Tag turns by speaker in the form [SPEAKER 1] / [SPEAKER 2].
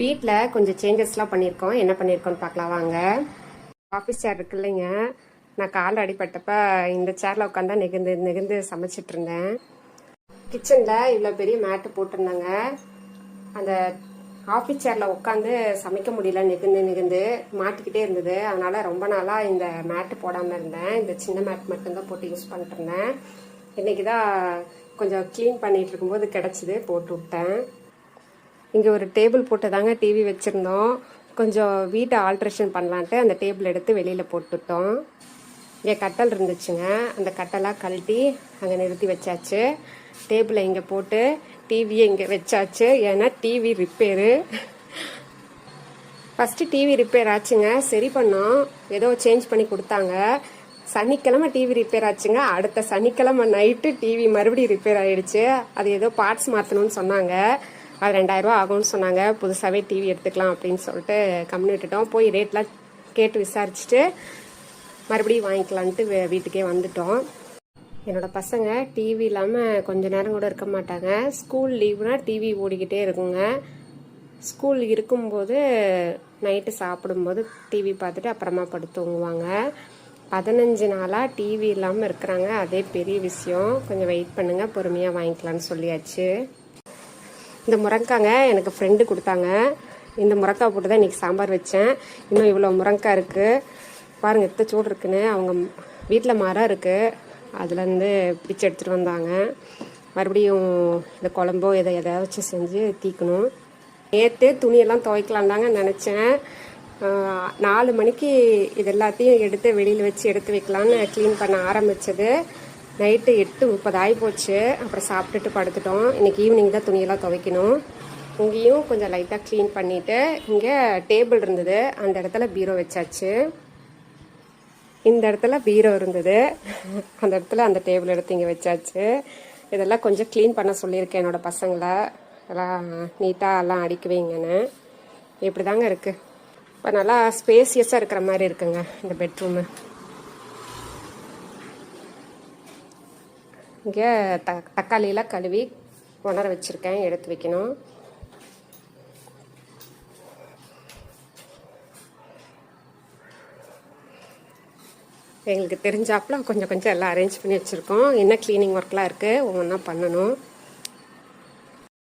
[SPEAKER 1] வீட்டில் கொஞ்சம் சேஞ்சஸ்லாம் பண்ணியிருக்கோம் என்ன பண்ணியிருக்கோம்னு பார்க்கலாம். வாங்க. ஆஃபீஸ் சேர் இருக்கு இல்லைங்க. நான் கால் அடிபட்டப்ப இந்த சேரில் உட்காந்தா நெகுந்து நெகிழ்ந்து சமைச்சிட்டு இருந்தேன். கிச்சனில் இவ்வளோ பெரிய மேட்டு போட்டிருந்தாங்க. அந்த ஆஃபீஸ் சேரில் உட்காந்து சமைக்க முடியல. நெகுந்து நெகுந்து மாட்டிக்கிட்டே இருந்தது. அதனால் ரொம்ப நாளாக இந்த மேட்டு போடாமல் இருந்தேன். இந்த சின்ன மேட் மட்டும்தான் போட்டு யூஸ் பண்ணிட்டு இருந்தேன். இன்றைக்கி தான் கொஞ்சம் க்ளீன் பண்ணிகிட்டு இருக்கும்போது கிடச்சிது. போட்டு விட்டேன். இங்கே ஒரு டேபிள் போட்டு தாங்க டிவி வச்சுருந்தோம். கொஞ்சம் வீட்டை ஆல்ட்ரேஷன் பண்ணலான்ட்டு அந்த டேபிள் எடுத்து வெளியில் போட்டுட்டோம். இங்கே கட்டல் இருந்துச்சுங்க. அந்த கட்டெல்லாம் கழட்டி அங்கே நிறுத்தி வச்சாச்சு. டேபிளை இங்கே போட்டு டிவியை இங்கே வச்சாச்சு. ஏன்னா TV repair first TV repair ஆச்சுங்க. சரி பண்ணோம். ஏதோ சேஞ்ச் பண்ணி கொடுத்தாங்க. சனிக்கிழமை டிவி ரிப்பேர் ஆச்சுங்க. அடுத்த சனிக்கிழமை நைட்டு டிவி மறுபடியும் ரிப்பேர் ஆயிடுச்சு. அது ஏதோ பார்ட்ஸ் மாற்றணும்னு சொன்னாங்க. அது ரெண்டாயிரரூவா ஆகும்னு சொன்னாங்க. புதுசாகவே டிவி எடுத்துக்கலாம் அப்படின்னு சொல்லிட்டு கம்மி விட்டுட்டோம். போய் ரேட்லாம் கேட்டு விசாரிச்சுட்டு மறுபடியும் வாங்கிக்கலான்ட்டு வீட்டுக்கே வந்துட்டோம். என்னோடய பசங்க டிவி இல்லாமல் கொஞ்ச நேரம் கூட இருக்க மாட்டாங்க. ஸ்கூல் லீவுனா டிவி ஓடிக்கிட்டே இருக்குங்க. ஸ்கூல் இருக்கும்போது நைட்டு சாப்பிடும்போது டிவி பார்த்துட்டு அப்புறமா படுத்து பதினஞ்சு நாளாக டிவி இல்லாமல் இருக்கிறாங்க. அதே பெரிய விஷயம். கொஞ்சம் வெயிட் பண்ணுங்கள் பொறுமையாக வாங்கிக்கலான்னு சொல்லியாச்சு. இந்த முரங்காங்க எனக்கு ஃப்ரெண்டு கொடுத்தாங்க. இந்த முரங்காய் போட்டு தான் இன்றைக்கி சாம்பார் வச்சேன். இன்னும் இவ்வளோ முரங்காய் இருக்குது பாருங்கள் எத்த சூடு இருக்குன்னு. அவங்க வீட்டில் மரம் இருக்குது அதுலேருந்து பிச்சு எடுத்துகிட்டு வந்தாங்க. மறுபடியும் இந்த குழம்போ எதை எதாச்சும் செஞ்சு தீக்கணும். நேற்று துணியெல்லாம் துவைக்கலாம் தாங்க நினச்சேன் நாலு மணிக்கு இது எல்லாத்தையும் எடுத்து வெளியில் வச்சு எடுத்து வைக்கலான்னு க்ளீன் பண்ண ஆரம்பித்தது நைட்டு எட்டு முப்பது ஆகி போச்சு அப்புறம் சாப்பிட்டுட்டு படுத்துட்டோம். இன்னைக்கு ஈவினிங் தான் துணியெல்லாம் துவைக்கணும். இங்கேயும் கொஞ்சம் லைட்டாக க்ளீன் பண்ணிவிட்டு இங்கே டேபிள் இருந்தது. அந்த இடத்துல பீரோ வச்சாச்சு. இந்த இடத்துல பீரோ இருந்தது. அந்த இடத்துல அந்த டேபிள் எடுத்து இங்கே வச்சாச்சு. இதெல்லாம் கொஞ்சம் க்ளீன் பண்ண சொல்லியிருக்கேன் என்னோட பசங்களை. எல்லாம் நீட்டாக எல்லாம் அடிக்குவீங்கன்னு. இப்படி தாங்க இருக்குது இப்போ நல்லா ஸ்பேசியஸாக இருக்கிற மாதிரி இருக்குங்க இந்த பெட்ரூமு இங்கே த தக்காளியெலாம் கழுவி உணர வச்சுருக்கேன் எடுத்து வைக்கணும். எங்களுக்கு தெரிஞ்சாப்புல கொஞ்சம் கொஞ்சம் எல்லாம் அரேஞ்ச் பண்ணி வச்சுருக்கோம். என்ன க்ளீனிங் ஒர்க்லாம் இருக்குது ஒவ்வொன்றா பண்ணணும்.